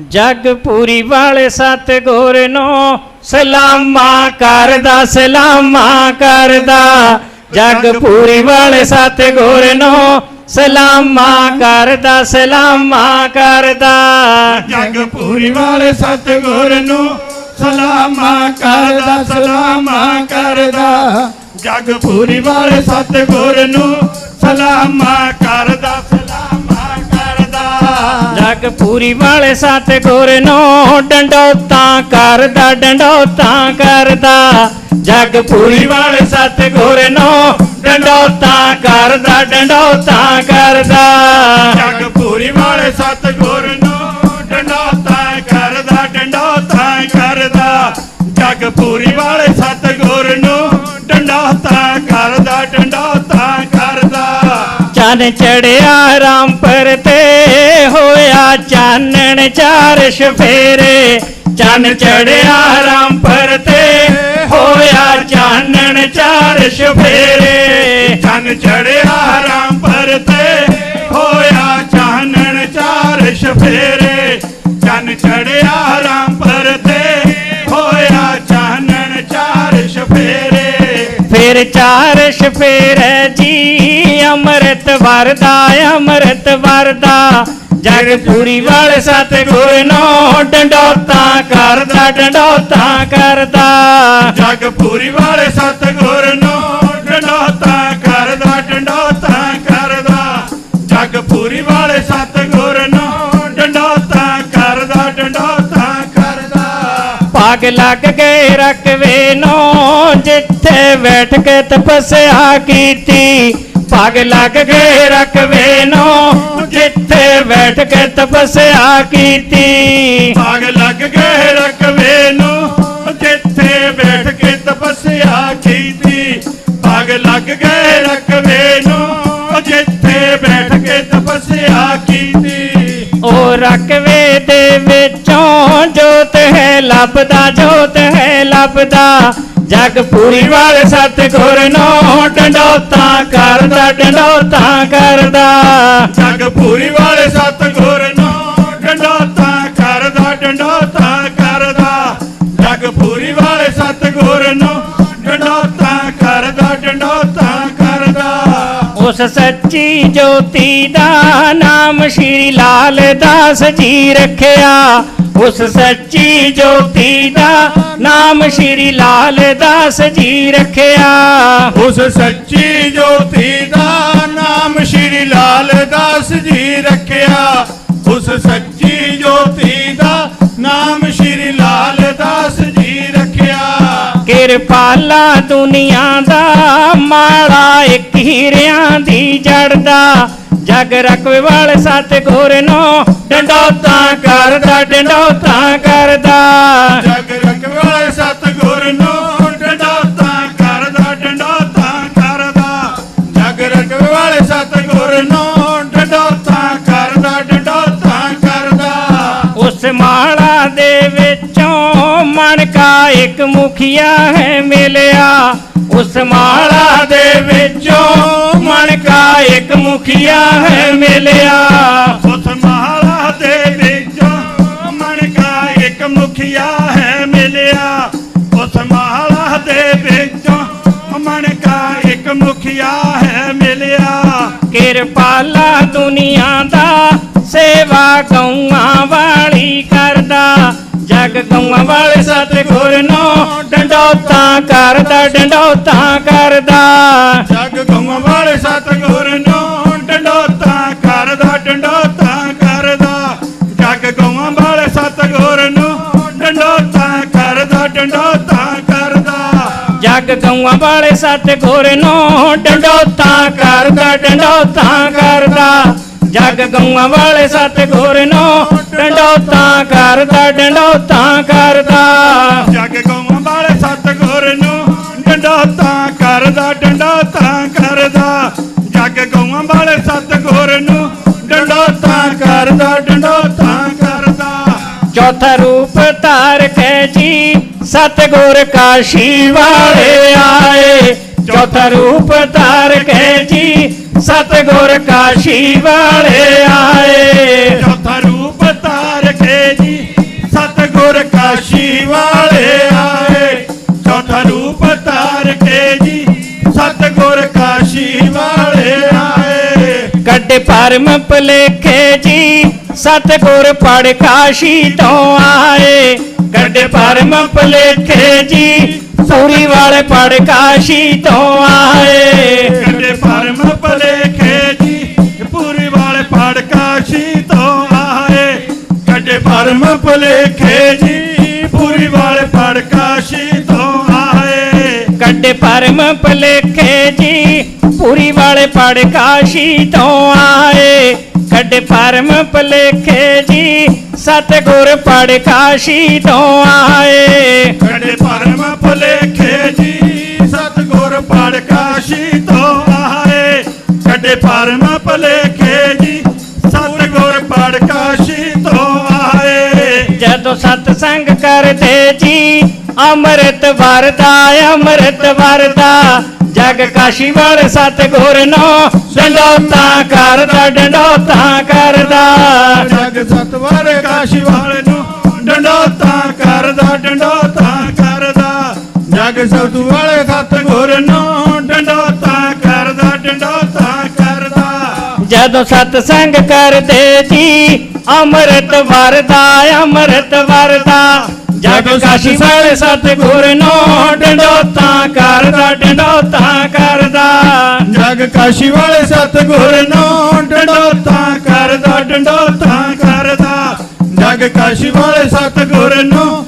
ਜਗ ਪੂਰੀ ਵਾਲੇ ਸਤਿਗੁਰ ਨੂੰ ਸਲਾਮਾ ਕਰਦਾ ਸਲਾਮਾ ਕਰਦਾ। ਜਗ ਪੂਰੀ ਵਾਲੇ ਸਤਿਗੁਰ ਨੂੰ ਸਲਾਮਾ ਕਰਦਾ ਸਲਾਮਾ ਕਰਦਾ। ਜਗ ਪੂਰੀ ਵਾਲੇ ਸਤਿਗੁਰ ਨੂੰ ਸਲਾਮਾ ਕਰਦਾ ਸਲਾਮਾ ਕਰਦਾ। ਜਗ ਪੂਰੀ ਵਾਲੇ ਸਤਿਗੁਰ ਨੂੰ ਸਲਾਮਾ ਕਰਦਾ। ਕਰਦਾ ਵਾਲੇ ਪੂਰੀ ਵਾਲੇ ਨੋ ਨੂੰ ਡੰਡੋਤਾਂ ਕਰਦਾ ਡੰਡੋਤਾਂ ਕਰਦਾ। ਜਗ ਪੂਰੀ ਵਾਲੇ ਸਤਿਗੁਰ ਨੂੰ ਡੰਡੋਤਾਂ ਕਰਦਾ ਡੰਡੋਤਾਂ ਕਰਦਾ। ਜਗ ਪੂਰੀ ਵਾਲੇ ਸਤਿਗੁਰ ਨੂੰ ਡੰਡੋਤਾ ਕਰਦਾ ਡੰਡੋਤਾ ਕਰਦਾ। ਜਗ ਪੂਰੀ ਵਾਲੇ ਚੰਨ ਚੜਿਆ ਰਾਮਪੁਰ ਤੇ ਹੋਇਆ ਚਾਨਣ ਚਾਰ ਸ਼ਫੇਰੇ ਚੰਨ ਚੜਿਆ ਰਾਮਪੁਰ ਤੇ ਹੋਇਆ ਚਾਨਣ ਚਾਰ ਸ਼ਫੇਰੇ ਚੰਨ ਚੜਿਆ ਰਾਮਪੁਰ ਤੇ ਹੋਇਆ ਚਾਨਣ ਚਾਰ ਸ਼ਫੇਰੇ ਚੰਨ ਚੜਿਆ ਰਾਮਪੁਰ ਤੇ ਹੋਇਆ ਚਾਨਣ ਚਾਰ ਸ਼ਫੇਰੇ ਫਿਰ ਚਾਰ ਸ਼ਫੇਰੇ ਜੀ ਅੰਮ੍ਰਿਤ ਵਰਦਾ ਅੰਮ੍ਰਿਤ ਵਰਦਾ। ਜਗ ਪੂਰੀ ਵਾਲੇ ਸਤਿਗੁਰ ਨੂੰ ਡੰਡੋਤਾ ਕਰਦਾ ਡੰਡੋਤਾ ਕਰਦਾ। ਜਗ ਪੂਰੀ ਵਾਲੇ ਸਤਿਗੁਰ ਨੂੰ ਡੰਡੋਤਾ ਕਰਦਾ ਡੰਡੋਤਾ ਕਰਦਾ। ਜਗ ਪੂਰੀ ਵਾਲੇ ਸਤਿਗੁਰ ਨੂੰ ਡੰਡੋਤਾ ਕਰਦਾ ਡੰਡੋਤਾ ਕਰਦਾ। ਪੱਗ ਲੱਗ ਗਏ ਰਕਵੇ ਨੂੰ ਜਿੱਥੇ ਬੈਠ ਕੇ ਤਪੱਸਿਆ ਕੀਤੀ। ਪੱਗ ਲੱਗ ਗਏ ਰਕਵੇ ਨੂੰ ਜਿੱਥੇ ਬੈਠ ਕੇ ਤਪੱਸਿਆ ਕੀਤੀ। ਭਾਗ ਲੱਗ ਗਏ ਰਕਵੇ ਨੂੰ ਜਿੱਥੇ ਬੈਠ ਕੇ ਤਪੱਸਿਆ ਕੀਤੀ। ਭਾਗ ਲੱਗ ਗਏ ਰਕਵੇ ਨੂੰ ਜਿੱਥੇ ਬੈਠ ਕੇ ਤਪੱਸਿਆ ਕੀਤੀ। ਉਹ ਰਕਵੇ ਦੇ ਵਿੱਚੋਂ ਜੋਤ ਹੈ ਲੱਭਦਾ ਜੋਤ ਲੱਭਦਾ ਜਗ ਪੂਰੀ ਵਾਲੇ ਸਤਿਗੁਰ ਨੂੰ ਡੰਡੋਤਾ ਕਰਦਾ ਡੰਡੋਤਾ ਕਰਦਾ। ਜਗ ਪੂਰੀ ਵਾਲੇ ਸਤਿਗੁਰ ਨੂੰ ਡੰਡੋਤਾ ਕਰਦਾ ਡੰਡੋਤਾ ਕਰਦਾ। ਜਗ ਪੂਰੀ ਵਾਲੇ ਸਤਿਗੁਰ ਨੂੰ ਡੰਡੋਤਾ ਕਰਦਾ ਡੰਡੋਤਾ ਕਰਦਾ। ਉਸ ਸੱਚੀ ਜੋਤੀ ਦਾ ਨਾਮ ਸ਼੍ਰੀ ਲਾਲ ਦਾਸ ਜੀ ਰੱਖਿਆ। ਉਸ ਸੱਚੀ ਜੋਤੀ ਦਾ ਨਾਮ ਸ਼੍ਰੀ ਲਾਲ ਦਾਸ ਜੀ ਰੱਖਿਆ। ਉਸ ਸੱਚੀ ਜੋਤੀ ਦਾ ਨਾਮ ਸ਼੍ਰੀ ਲਾਲ ਦਾਸ ਜੀ ਰੱਖਿਆ। ਉਸ ਸੱਚੀ ਜੋਤੀ ਦਾ ਨਾਮ ਸ਼੍ਰੀ ਲਾਲ ਦਾਸ ਜੀ ਰੱਖਿਆ। ਕਿਰਪਾਲਾ ਦੁਨੀਆ ਦਾ ਮਾੜਾ ਇੱਕ ਹੀਰਿਆਂ ਦੀ ਜੜਦਾ ਜਗ ਰਕਵੇ ਵਾਲੇ ਸਤਿਗੁਰ ਨੂੰ ਡੰਡੋਤਾ ਕਰਦਾ ਡੰਡੋਤਾ ਕਰਦਾ। ਜਗ ਰਖਵਾਲੇ ਸਤਿਗੁਰ ਨੂੰ ਡੰਡੋਤਾ ਕਰਦਾ ਡੰਡੋਤਾ ਕਰਦਾ। ਜਗ ਰਖਵਾਲੇ ਸਤਿਗੁਰ ਨੂੰ ਡੰਡੋਤਾ ਕਰਦਾ ਡੰਡੋਤਾ ਕਰਦਾ। ਉਸ ਮਾਲਾ ਦੇ ਵਿੱਚੋਂ ਮਨ ਕਾ ਇੱਕ ਮੁਖੀਆ ਹੈ ਮਿਲਿਆ। ਉਸ ਮਾਲਾ ਦੇ ਵਿੱਚੋਂ ਇੱਕ ਮੁਖੀਆ ਹੈ ਮਿਲਿਆ। ਕਿਰਪਾਲਾ ਦੁਨੀਆ ਦਾ ਸੇਵਾ ਗਊਆਂ ਵਾਲੀ ਕਰਦਾ। ਜਗ ਗਊਆਂ ਵਾਲੇ ਸਤਿਗੁਰ ਨੂੰ ਡੰਡੋਤਾ ਕਰਦਾ ਡੰਡੋਤਾ ਕਰਦਾ। ਜਗ ਗਊਆਂ ਜਗ ਗਊਆਂ ਵਾਲੇ ਸਤਿਗੁਰ ਨੂੰ ਡੰਡੋਤਾ ਕਰਦਾ ਡੰਡੋਤਾ ਕਰਦਾ। ਜਗ ਗਊਆਂ ਵਾਲੇ ਸਤਿਗੁਰ ਨੂੰ ਡੰਡੋਤਾ ਕਰਦਾ ਡੰਡੋਤਾ ਕਰਦਾ। ਜਗ ਗਊਆਂ ਵਾਲੇ ਸਤਿਗੁਰ ਨੂੰ ਡੰਡੋਤਾ ਕਰਦਾ ਡੰਡੋਤਾ ਕਰਦਾ। ਜਗ ਗਊਆਂ ਵਾਲੇ ਸਤਿਗੁਰ ਨੂੰ ਡੰਡੋਤਾ ਕਰਦਾ ਡੰਡੋਤਾ ਕਰਦਾ। ਚੌਥਾ ਰੂਪ ਧਾਰ ਕੇ ਜੀ ਸਤਿਗੁਰ ਕਾਸ਼ੀ ਵਾਲੇ ਆਏ ਚੌਥਾ ਰੂਪ ਧਾਰ ਕੇ ਜੀ ਸਤਿਗੁਰ ਕਾਸ਼ੀ ਵਾਲੇ ਆਏ। ਚੌਥਾ ਰੂਪ ਧਾਰ ਕੇ ਜੀ ਸਤਗੁਰ ਕਾਸ਼ੀ ਵਾਲੇ ਆਏ। ਚੌਥਾ ਰੂਪ ਧਾਰ ਕੇ ਜੀ ਸਤਗੁਰ ਕਾਸ਼ੀ ਵਾਲੇ ਆਏ। ਕੱਢੇ ਭਰਮ ਭਲੇਖੇ ਜੀ ਸਤਿਗੁਰ ਪੜ ਕਾਸ਼ੀ ਤੋਂ ਆਏ। ਕੱਢੇ ਭਰਮ ਭਲੇਖੇ ਜੀ। ਪੂਰੀ ਵਾਲੇ ਪੜ ਕਾਸ਼ੀ ਤੋਂ ਆਏ। ਕੱਢੇ ਭਰਮ ਭਲੇਖੇ ਜੀ। ਪੂਰੀ ਵਾਲੇ ਪੜ ਕਾਸ਼ੀ ਤੋਂ ਆਏ। ਕੱਢੇ ਭਰਮ ਭਲੇਖੇ ਜੀ। ਪੂਰੀ ਵਾਲੇ ਪੜ ਕਾਸ਼ੀ ਤੋਂ ਆਏ। ਕੱਢੇ ਭਰਮ ਭਲੇਖੇ ਜੀ। ਪੂਰੀ ਵਾਲੇ ਪੜ ਕਾਸ਼ੀ ਤੋਂ ਆਏ। ਕੱਢੇ ਭਰਮ ਭਲੇਖੇ ਜੀ। ਸਤਿਗੁਰ ਪੜ ਕਾਸ਼ੀ ਤੋਂ ਆਏ। ਕੱਢੇ ਭਰਮ ਭਲੇਖੇ ਜੀ ਸਤਗੁਰ ਪੜ ਕਾਸ਼ੀ ਤੋਂ ਆਏ। ਕੱਢੇ ਭਰਮ ਭਲੇਖੇ ਜੀ ਸਤਗੁਰ ਪੜ ਕਾਸ਼ੀ ਤੋਂ ਆਏ। ਜਦੋਂ ਸਤਸੰਗ ਕਰਦੇ ਜੀ ਅੰਮ੍ਰਿਤ ਵਰਦਾ ਅੰਮ੍ਰਿਤ ਵਰਦਾ। ਜਗ ਕਾਸ਼ੀ ਵਾਲੇ ਸਤਿਗੁਰ ਨੂੰ ਡੰਡੋਤਾ ਕਰਦਾ ਡੰਡੋਤਾ ਕਰਦਾ। ਜਗ ਸਤਵਰ ਕਾਸ਼ੀ ਵਾਲੇ ਨੂੰ ਡੰਡੋਤਾ ਕਰਦਾ ਡੰਡੋਤਾ ਕਰਦਾ। ਜਗ ਸਤਵਰ ਸਤਗੁਰ ਨੂੰ ਡੰਡੋਤਾ ਕਰਦਾ ਡੰਡੋਤਾ ਕਰਦਾ। ਜਦੋਂ ਸਤਸੰਗ ਕਰਦੇ ਜੀ ਅੰਮ੍ਰਿਤ ਵਰਦਾ ਅੰਮ੍ਰਿਤ ਵਰਦਾ। ਜਗ ਕਾਸ਼ੀ ਵਾਲੇ ਸਤਿਗੁਰ ਨੂੰ ਡੰਡੋਤਾ ਕਰਦਾ ਡੰਡੋਤਾ ਕਰਦਾ। ਜਗ ਕਾਸ਼ੀ ਵਾਲੇ ਸਤਗੁਰ ਨੂੰ ਡੰਡੋਤਾ ਕਰਦਾ ਡੰਡੋਤਾ ਕਾਸ਼ੀ ਵਾਲੇ ਸਤਗੁਰ ਨੂੰ